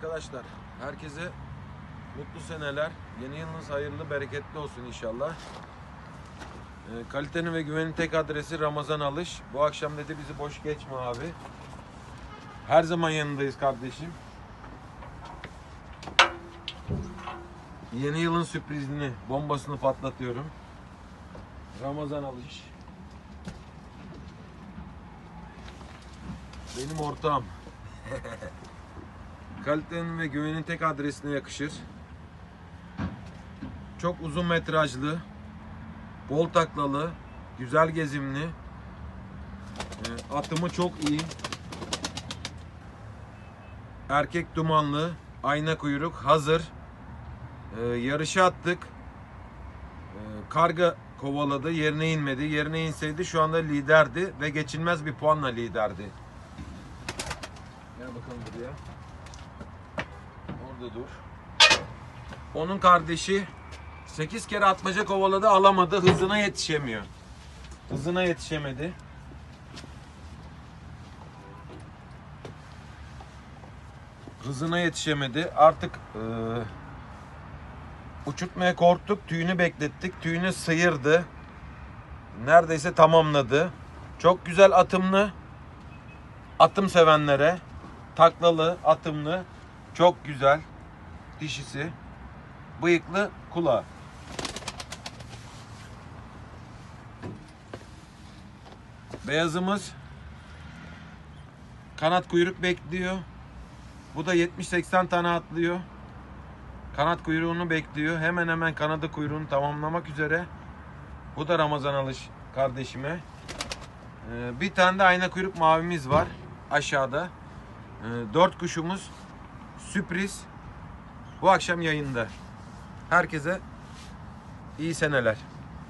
Arkadaşlar herkese mutlu seneler. Yeni yılınız hayırlı, bereketli olsun inşallah. Ee, kalitenin ve güvenin tek adresi Ramazan Alış. Bu akşam dedi bizi boş geçme abi. Her zaman yanındayız kardeşim. Yeni yılın sürprizini, bombasını patlatıyorum. Ramazan Alış. Benim ortağım. Kalitenin ve güvenin tek adresine yakışır. Çok uzun metrajlı, bol taklalı, güzel gezimli. E, atımı çok iyi. Erkek dumanlı, ayna kuyruk hazır. E, yarışa attık. E, karga kovaladı, yerine inmedi. Yerine inseydi şu anda liderdi ve geçilmez bir puanla liderdi. Gel bakalım buraya. Orada dur. Onun kardeşi 8 kere atmaca kovaladı alamadı. Hızına yetişemiyor. Hızına yetişemedi. Hızına yetişemedi. Artık eee, uçurtmaya korktuk. Tüyünü beklettik. Tüyünü sıyırdı. Neredeyse tamamladı. Çok güzel atımlı. Atım sevenlere taklalı, atımlı, çok güzel dişisi, bıyıklı kulağı. Beyazımız kanat kuyruk bekliyor. Bu da 70-80 tane atlıyor. Kanat kuyruğunu bekliyor. Hemen hemen kanadı kuyruğunu tamamlamak üzere. Bu da Ramazan Alış kardeşime. Ee, bir tane de ayna kuyruk mavimiz var aşağıda. Ee, Dört kuşumuz sürpriz bu akşam yayında. Herkese iyi seneler.